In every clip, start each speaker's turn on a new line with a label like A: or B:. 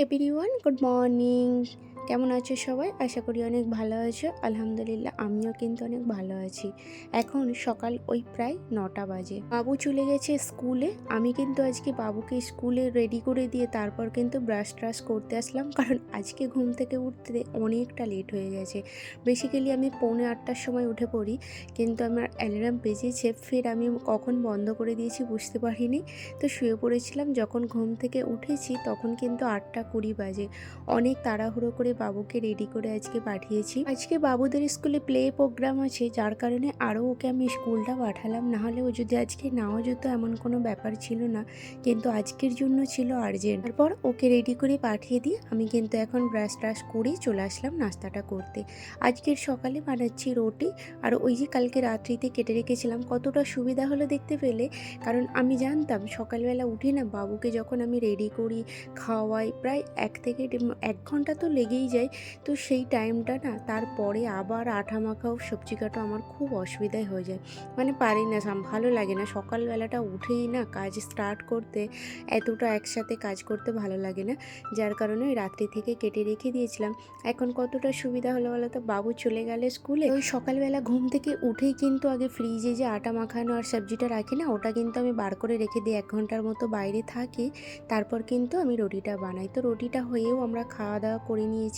A: Everyone good morning কেমন আছো সবাই? আশা করি অনেক ভালো আছো। আলহামদুলিল্লাহ, আমিও কিন্তু অনেক ভালো আছি। এখন সকাল ওই প্রায় নটা বাজে। বাবু চলে গেছে স্কুলে। আমি কিন্তু আজকে বাবুকে স্কুলে রেডি করে দিয়ে তারপর কিন্তু ব্রাশ ট্রাশ করতে আসলাম। কারণ আজকে ঘুম থেকে উঠতে অনেকটা লেট হয়ে গেছে। বেসিক্যালি আমি পৌনে আটটার সময় উঠে পড়ি। কিন্তু আমার অ্যালার্ম বেজেছে, ফের আমি কখন বন্ধ করে দিয়েছি বুঝতে পারিনি। তো শুয়ে পড়েছিলাম। যখন ঘুম থেকে উঠেছি, তখন কিন্তু আটটা কুড়ি বাজে। অনেক তাড়াহুড়ো করে বাবুকে রেডি করে আজকে পাঠিয়েছি। আজকে বাবুদের স্কুলে প্লে প্রোগ্রাম আছে, যার কারণে আরও ওকে আমি স্কুলটা পাঠালাম। না হলে ও যদি আজকে নাও যেত, এমন কোনো ব্যাপার ছিল না। কিন্তু আজকের জন্য ছিল আর্জেন্ট তারপর ওকে রেডি করে পাঠিয়ে দিয়ে আমি কিন্তু এখন ব্রাশ ট্রাশ করে চলে আসলাম নাস্তাটা করতে। আজকের সকালে বানাচ্ছি রুটি। আর ওই যে কালকে রাত্রিতে কেটে রেখেছিলাম, কতটা সুবিধা হলো দেখতে পেলে? কারণ আমি জানতাম, সকালবেলা উঠে না বাবুকে যখন আমি রেডি করি, খাওয়াই, প্রায় এক থেকে এক ঘণ্টা তো লেগেই যায়। তো সেই টাইমটা না, তারপরে আবার আঠা মাখাও সবজি কাটা আমার খুব অসুবিধাই হয়ে যায়। মানে পারি না ভালো লাগে না। সকালবেলাটা উঠেই না কাজ স্টার্ট করতে, এতটা একসাথে কাজ করতে ভালো লাগে না। যার কারণে ওই রাত্রি থেকে কেটে রেখে দিয়েছিলাম। এখন কতটা সুবিধা হলো বলো তো? বাবু চলে গেলে স্কুলে। ওই সকালবেলা ঘুম থেকে উঠেই কিন্তু আগে ফ্রিজে যে আটা মাখানো আর সবজিটা রাখি না, ওটা কিন্তু আমি বার করে রেখে দিই। এক ঘণ্টার মতো বাইরে থাকি। তারপর কিন্তু আমি রুটিটা বানাই। তো রুটিটা হয়েও আমরা খাওয়া দাওয়া করে নিয়েছি।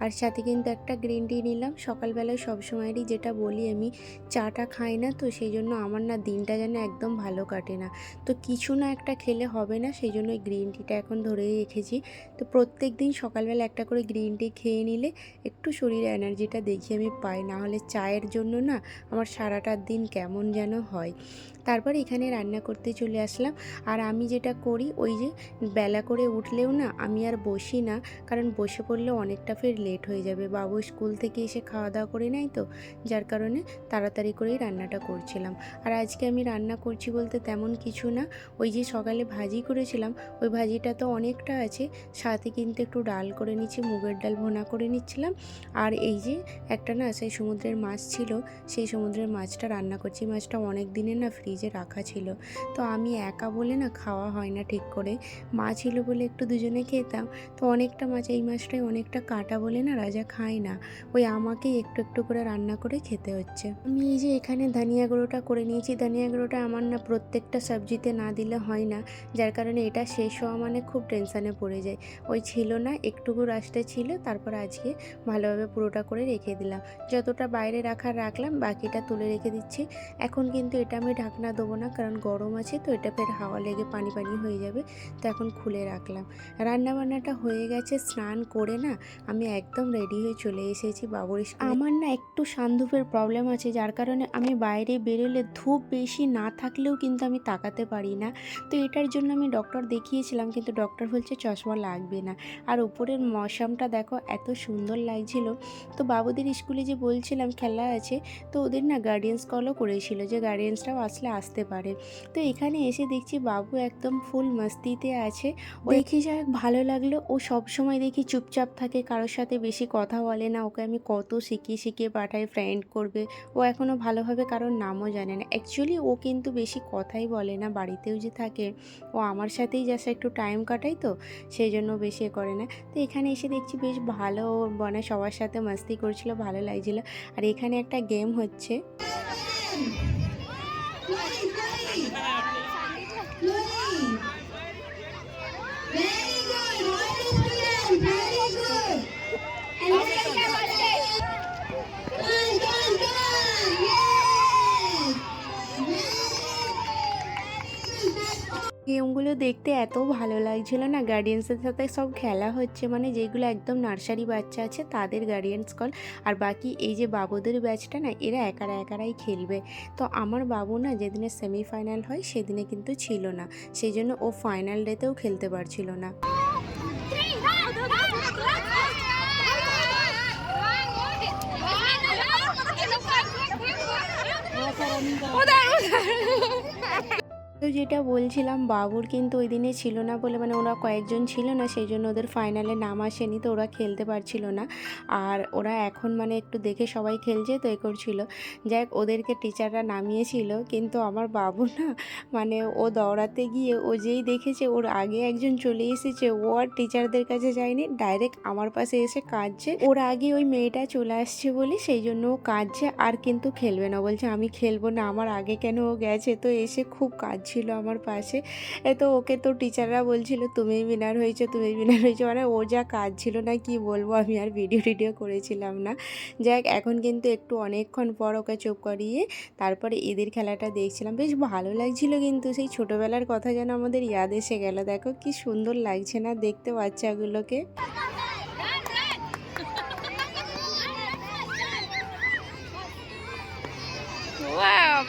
A: আর সাথে কিন্তু একটা গ্রিন টি নিলাম। সকালবেলায় সবসময়েরই যেটা বলি আমি, চাটা খাই না তো সেই জন্য আমার না দিনটা যেন একদম ভালো কাটে না। তো কিছু না একটা খেলে হবে না, সেই জন্য গ্রিন টিটা এখন ধরে রেখেছি। তো প্রত্যেক দিন সকালবেলা একটা করে গ্রিন টি খেয়ে নিলে একটু শরীরে এনার্জিটা দেখি আমি পাই। না হলে চায়ের জন্য না আমার সারাটার দিন কেমন যেন হয়। তারপর এখানে রান্না করতে চলে আসলাম। আর আমি যেটা করি, ওই যে বেলা করে উঠলেও না আমি আর বসি না। কারণ বসে পড়লে অনেকটা ফের লেট হয়ে যাবে। বাবু স্কুল থেকে এসে খাওয়া দাওয়া করে নেয় তো, যার কারণে তাড়াতাড়ি করেই রান্নাটা করছিলাম। আর আজকে আমি রান্না করছি বলতে তেমন কিছু না। ওই যে সকালে ভাজি করেছিলাম, ওই ভাজিটা তো অনেকটা আছে। সাথে কিন্তু একটু ডাল করে নিচ্ছি মুগের ডাল ভোনা করে নিচ্ছিলাম। আর এই যে একটা না সেই সমুদ্রের মাছ ছিল, সেই সমুদ্রের মাছটা রান্না করছি। মাছটা অনেক দিনের না ফ্রিজে রাখা ছিল। তো আমি একা বলে না খাওয়া হয় না ঠিক করে। মা ছিল বলে একটু দুজনে খেতাম। তো অনেকটা মাছ, এই মাছটাই অনেকটা কাটা বলে না রাজা খায় না। ওই আমাকেই একটু একটু করে রান্না করে খেতে হচ্ছে। আমি এই যে এখানে ধনিয়া গুঁড়োটা করে নিয়েছি, ধনিয়া গুঁড়োটা আমার না প্রত্যেকটা সবজিতে না দিলে হয় না। যার কারণে এটা শেষ হওয়া মানে খুব টেনশানে পড়ে যায়। ওই ছিল না, একটুকু রাস্তা ছিল, তারপর আজকে ভালোভাবে পুরোটা করে রেখে দিলাম। যতটা বাইরে রাখার রাখলাম, বাকিটা তুলে রেখে দিচ্ছি। এখন কিন্তু এটা আমি ঢাকনা দেবো না, কারণ গরম আছে, তো এটা ফের হাওয়া লেগে পানি পানি হয়ে যাবে, তো এখন খুলে রাখলাম। রান্না বান্নাটা হয়ে গেছে, স্নান করে না আমি একদম রেডি হয়ে চলে এসেছি বাবুর স্কুলে। আমার না একটু সান্ধুপের প্রবলেম আছে যার কারণে আমি বাইরে বেরোলে ধূপ বেশি না থাকলেও কিন্তু আমি তাকাতে পারি না। তো এটার জন্য আমি ডক্টর দেখিয়েছিলাম কিন্তু ডক্টর বলছে চশমা লাগবে না। আর উপরের মশামটা দেখো এত সুন্দর লাগছিল। তো বাবুদের স্কুলে যে বলছিলাম খেলা আছে তো ওদের না গার্ডিয়ান্স কলও করেছিল যে গার্ডিয়ান্সরাও আসলে আসতে পারে। তো এখানে এসে দেখছি বাবু একদম ফুল মাস্তিতে আছে। ও দেখি যাই ভালো লাগল। ও সব সময় দেখি চুপচাপ থাকে কারোর সাথে বেশি কথা বলে না, ওকে আমি কত শিখিয়ে শিখিয়ে পাঠাই ফ্রেন্ড করবে। ও এখনও ভালোভাবে কারোর নামও জানে না। অ্যাকচুয়ালি ও কিন্তু বেশি কথাই বলে না, বাড়িতেও যে থাকে। ও আমার সাথেই জাস্ট একটু টাইম কাটাই তো সেই জন্য বেশি এ করে না। তো এখানে এসে দেখছি বেশ ভালো মানে সবার সাথে মাস্তি করছিল, ভালো লাগছিল। আর এখানে একটা গেম হচ্ছে। দেখতে এত ভালো লাগছিল না? গার্ডিয়ান্সের সাথে সব খেলা হচ্ছে মানে যেগুলো একদম নার্সারি বাচ্চা আছে তাদের গার্ডিয়ান্স কল আর বাকি এই যে বাবুদের ব্যাচটা না এরা একারা একারাই খেলবে। তো আমার বাবু না যেদিনে সেমিফাইনাল হয় সেদিনে কিন্তু ছিল না। সেই জন্য ও ফাইনাল ডেতেও খেলতে পারছিল না। তো যেটা বলছিলাম, বাবুর কিন্তু ওই দিনে ছিল না বলে মানে ওরা কয়েকজন ছিল না, সেই জন্য ওদের ফাইনালে নাম আসেনি, তো ওরা খেলতে পারছিল না। আর ওরা এখন মানে একটু দেখে সবাই খেলছে, তো এ করছিল। যাই ওদেরকে টিচাররা নামিয়েছিল, কিন্তু আমার বাবু না মানে ও দৌড়াতে গিয়ে ও যেই দেখেছে, ওর আগে একজন চলে এসেছে, ও আর টিচারদের কাছে যায়নি ডাইরেক্ট আমার পাশে এসে কাঁদছে। ওর আগে ওই মেয়েটা চলে আসছে বলে সেই জন্য ও কাঁদছে, আর কিন্তু খেলবে না। বলছে, আমি খেলব না, আমার আগে কেন ও গেছে? তো এসে খুব কাঁদছিল আমার পাশে। তো ওকে তো টিচাররা বলছিল তুমি উইনার হয়েছো তুমি উইনার হয়েছো। মানে ও যা কাজ ছিল না, কি বলব, আমি আর ভিডিও টিডিও করেছিলাম না। যাক এখন কিন্তু একটু অনেকক্ষণ পর ওকে চুপ করিয়ে তারপরে ঈদের খেলাটা দেখছিলাম। বেশ ভালো লাগছিল কিন্তু, সেই ছোটোবেলার কথা যেন আমাদের ইয়াদ এসে গেল। দেখো কি সুন্দর লাগছে না দেখতে বাচ্চাগুলোকে।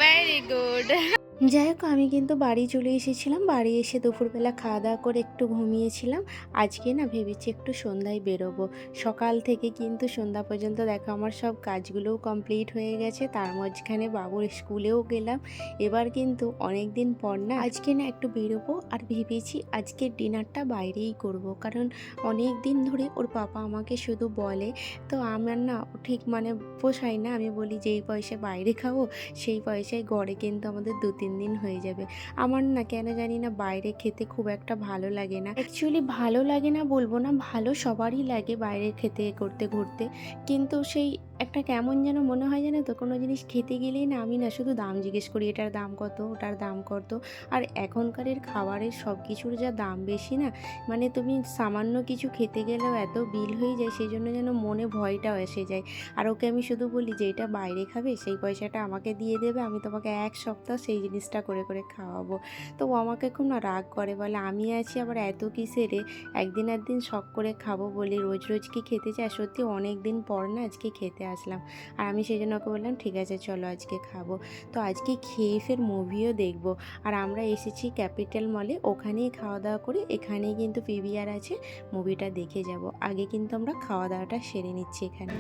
A: ভেরি গুড যাই হোক, আমি কিন্তু বাড়ি চলে এসেছিলাম। বাড়ি এসে দুপুরবেলা খাওয়া দাওয়া করে একটু ঘুমিয়েছিলাম। আজকে না ভেবেছি একটু সন্ধ্যায় বেরোবো। সকাল থেকে কিন্তু সন্ধ্যা পর্যন্ত দেখো আমার সব কাজগুলোও কমপ্লিট হয়ে গেছে। তার মাঝখানে বাবুর স্কুলেও গেলাম। এবার কিন্তু অনেক দিন পর না আজকে না একটু বেরোবো আর ভেবেছি আজকে ডিনারটা বাইরেই করব। কারণ অনেক দিন ধরে ওর পাপা আমাকে শুধু বলে, তো আমার না ঠিক মানে পোষায় না। আমি বলি যেই পয়সা বাইরে খাব, সেই পয়সায় ঘরে কিন্তু আমাদের দু তিন দিন হয়ে যাবে। আমার না কেন জানি না বাইরে খেতে খুব একটা ভালো লাগে না। অ্যাকচুয়ালি ভালো লাগে না বলব না, ভালো সবারই লাগে বাইরে খেতে, করতে, ঘুরতে। কিন্তু সেই একটা কেমন যেন মনে হয় জানো তো? কোনো জিনিস খেতে গেলেই না আমি না শুধু দাম জিজ্ঞেস করি, এটার দাম কত, ওটার দাম কত? আর এখনকারের খাবারের সব কিছুর যা দাম বেশি না মানে তুমি সামান্য কিছু খেতে গেলেও এত বিল হয়ে যায় সেই জন্য যেন মনে ভয়টাও এসে যায়। আর ওকে আমি শুধু বলি যে, এটা বাইরে খাবে, সেই পয়সাটা আমাকে দিয়ে দেবে, আমি তোমাকে এক সপ্তাহ সেই জিনিসটা করে করে খাওয়াবো। তো ও আমাকে খুব না রাগ করে, বলে, আমি আছি আবার এত কিসেরে একদিন একদিন শখ করে খাব বলি, রোজ রোজ কি খেতে চাই সত্যি অনেক দিন পর না আজকে খেতে আসলাম। আর আমি সেই জন্য ওকে বললাম ঠিক আছে চলো আজকে খাব। তো আজকে খেয়ে ফের মুভিও দেখব। আর আমরা এসেছি ক্যাপিটাল মলে ওখানেই খাওয়া দাওয়া করে এখানেই কিন্তু পিভিআর আছে মুভিটা দেখে যাব। আগে কিন্তু আমরা খাওয়া দাওয়াটা সেরে নিচ্ছি এখানে।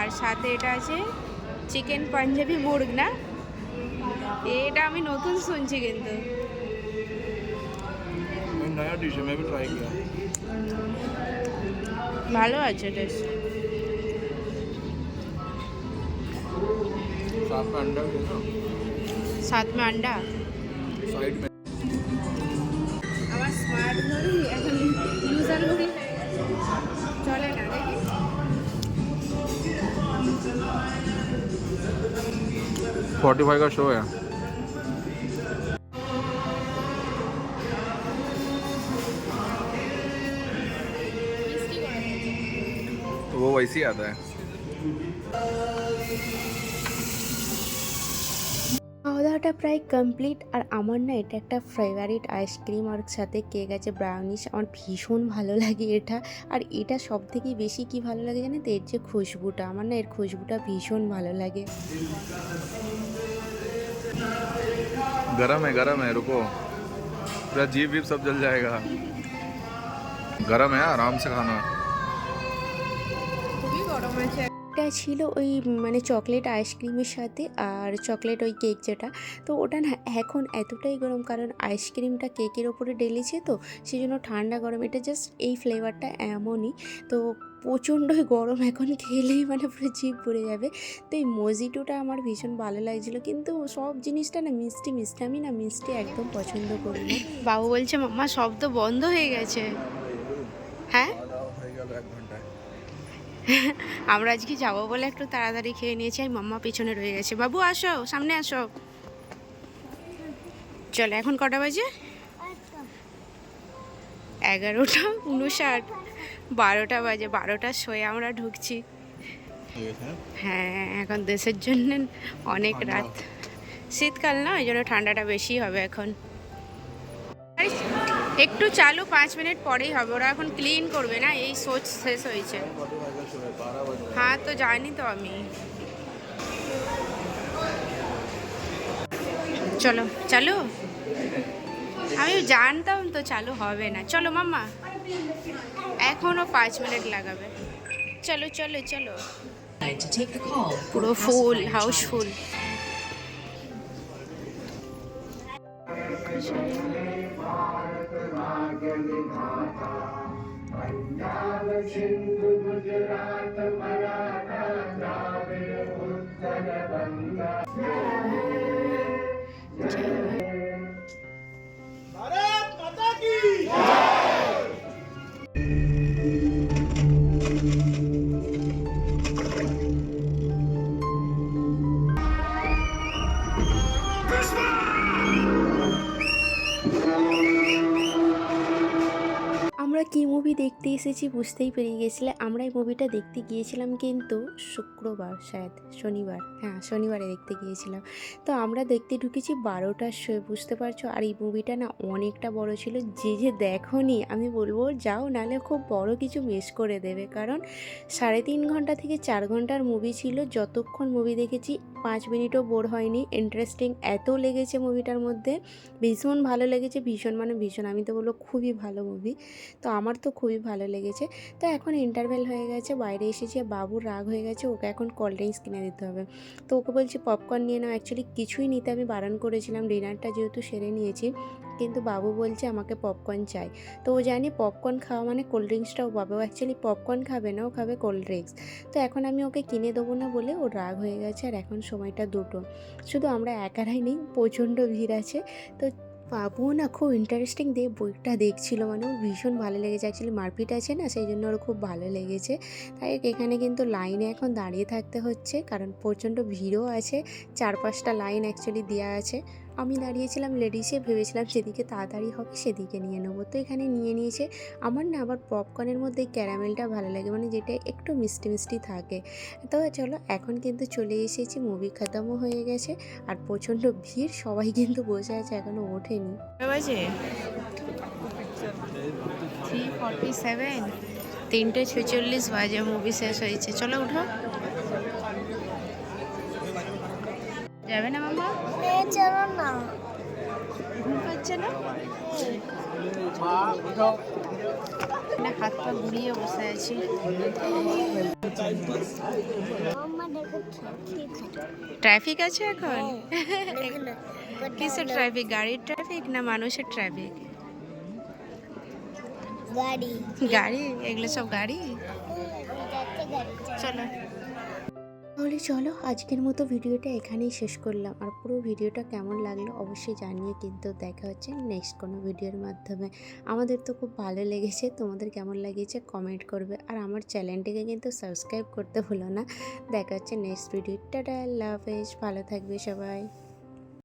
A: আর সাথে এটা আছে চিকেন পাঞ্জাবি মুরগ না? এটা আমি নতুন শুনছি কিন্তু। ভালো আছে টেস্ট
B: साथ में अंडा भी है ना
A: সাত মে আন্ডা
B: साइड में
A: আমার স্মার্ট ঘড়ি এখন ইউজার ঘড়ি চলে না দেখি
B: फोर्टी फाइव का शो है तो वो वैसे ही आता है
A: খাওয়া দাওয়াটা প্রায় কমপ্লিট আর আমার না এটা একটা ফেভারিট আইসক্রিম আর সাথে কেক আছে ব্রাউনিশ আমার ভীষণ ভালো লাগে এটা আর এটা সব থেকে বেশি কি ভালো লাগে জানেন তো এর যে খুশবুটা আমার না এর খুশবুটা ভীষণ ভালো লাগে
B: गरम है गरम है रुको पूरा जीप वीप सब जल जाएगा गरम है आराम से खाना
A: খুবই গরম আছে কেকটা ছিল ওই মানে চকলেট আইসক্রিমের সাথে আর চকলেট ওই কেক যেটা। তো ওটা না এখন এতটাই গরম কারণ আইসক্রিমটা কেকের ওপরে ডেলেছে তো সেই জন্য ঠান্ডা গরম। এটা জাস্ট এই ফ্লেভারটা এমনই। তো প্রচণ্ডই গরম এখন খেলেই মানে পুরো জিপ পড়ে যাবে। তো এই মজিটোটা আমার ভীষণ ভালো লাগছিল। কিন্তু সব জিনিসটা না মিষ্টি মিষ্টি আমি না মিষ্টি একদম পছন্দ করি বাবু বলছে মামা সব তো বন্ধ হয়ে গেছে। হ্যাঁ?
B: হ্যাঁ?
A: আমরা আজকে যাব বলে একটু তাড়াতাড়ি খেয়ে নিয়েছি আর মাম্মা পিছনে রয়ে গেছে। বাবু আসো সামনে আসো। চলো এখন কটা বাজে? এগারোটা উনষাট বারোটা বাজে বারোটা শোয়ে আমরা ঢুকছি। হ্যাঁ এখন দেশের জন্য অনেক রাত। শীতকাল না ওই জন্য ঠান্ডাটা বেশি হবে এখন। একটু চালু পাঁচ মিনিট পরেই হবে। ওরা এখন ক্লিন করবে না, এই সোচ শেষ হয়েছে। হ্যাঁ তো জানি তো আমি। চলো, চালু? আমি জানতাম তো চালু হবে না। চলো মাম্মা, এখনও পাঁচ মিনিট লাগাবে। চলো চলো চলো।
C: To take the call.
A: পুরো ফুল হাউসফুল আমরা কি মুভি দেখতে এসেছি বুঝতেই পেরিয়ে গেছিলে। আমরা এই মুভিটা দেখতে গিয়েছিলাম কিন্তু শুক্রবার শায়দ, শনিবার। হ্যাঁ শনিবারে দেখতে গিয়েছিলাম। তো আমরা দেখতে ঢুকেছি বারোটার শো বুঝতে পারছ? আর এই মুভিটা না অনেকটা বড় ছিল। যে যে দেখনি, আমি বলব যাও নালে খুব বড় কিছু মিস করে দেবে। কারণ সাড়ে তিন ঘণ্টা থেকে চার ঘণ্টার মুভি ছিল। যতক্ষণ মুভি দেখেছি, পাঁচ মিনিটও বোর হয়নি। ইন্টারেস্টিং এত লেগেছে মুভিটার মধ্যে। ভীষণ ভালো লেগেছে, ভীষণ মানে ভীষণ, আমি তো বলব খুবই ভালো মুভি তো আমার তো খুবই ভালো লেগেছে। তো এখন ইন্টারভেল হয়ে গেছে, বাইরে এসেছে বাবুর রাগ হয়ে গেছে, ওকে এখন কোল্ড ড্রিঙ্কস কিনে দিতে হবে। তো ওকে বলছি পপকর্ন নিয়ে নাও অ্যাকচুয়ালি কিছুই নিতে আমি বারণ করেছিলাম ডিনারটা যেহেতু সেরে নিয়েছি, কিন্তু বাবু বলছে আমাকে পপকর্ন চাই। তো ও জানি পপকর্ন খাওয়া মানে কোল্ড ড্রিঙ্কসটাও পাবে, ও অ্যাকচুয়ালি পপকর্ন খাবে না, ও খাবে কোল্ড ড্রিঙ্কস তো এখন আমি ওকে কিনে দেবো না বলে ওর রাগ হয়ে গেছে, আর এখন সময়টা দুটো। শুধু আমরা একারাই নেই, প্রচণ্ড ভিড় আছে। তো বাবুও না খুব ইন্টারেস্টিং দিয়ে বইটা দেখছিল মানে ওর ভীষণ ভালো লেগেছে। অ্যাকচুয়ালি মারপিট আছে না, সেই জন্য ওর খুব ভালো লেগেছে। তাই এখানে কিন্তু লাইনে এখন দাঁড়িয়ে থাকতে হচ্ছে, কারণ প্রচণ্ড ভিড়ও আছে চার পাঁচটা লাইন অ্যাকচুয়ালি দেওয়া আছে। আমি দাঁড়িয়েছিলাম লেডিসে ভেবেছিলাম সেদিকে তাড়াতাড়ি হবে সেদিকে নিয়ে নেব। তো এখানে নিয়ে নিয়েছে। আমার না আবার পপকর্নের মধ্যে ক্যারামেলটা ভালো লাগে মানে যেটা একটু মিষ্টি মিষ্টি থাকে। তো চলো এখন কিন্তু চলে এসেছি মুভি খতমও হয়ে গেছে আর প্রচণ্ড ভিড় সবাই কিন্তু বসে আছে এখনও ওঠেনি। বাজে? থ্রি ফর্টি সেভেন তিনটে ছেচল্লিশ বাজে মুভি শেষ হয়েছে। চলো উঠো। যাবে না মামা?
D: চলো না।
A: ঘুম পাচ্ছে না? হাত পা ঘুরিয়ে বসে আছি। ট্রাফিক আছে এখন? কিসের ট্রাফিক গাড়ির ট্রাফিক না মানুষের ট্রাফিক
D: গাড়ি।
A: গাড়ি? এগুলো সব গাড়ি? চলো। তাহলে চলো আজকের মতো ভিডিওটা এখানেই শেষ করলাম। আর পুরো ভিডিওটা কেমন লাগল অবশ্যই জানিয়ে কিন্তু দেখা হচ্ছে নেক্সট কোনো ভিডিওর মাধ্যমে। আমাদের তো খুব ভালো লেগেছে, তোমাদের কেমন লাগিয়েছে কমেন্ট করবে। আর আমার চ্যানেলটিকে কিন্তু সাবস্ক্রাইব করতে ভুলো না। দেখা হচ্ছে নেক্সট ভিডিও টাটা লাভ ভালো থাকবে সবাই।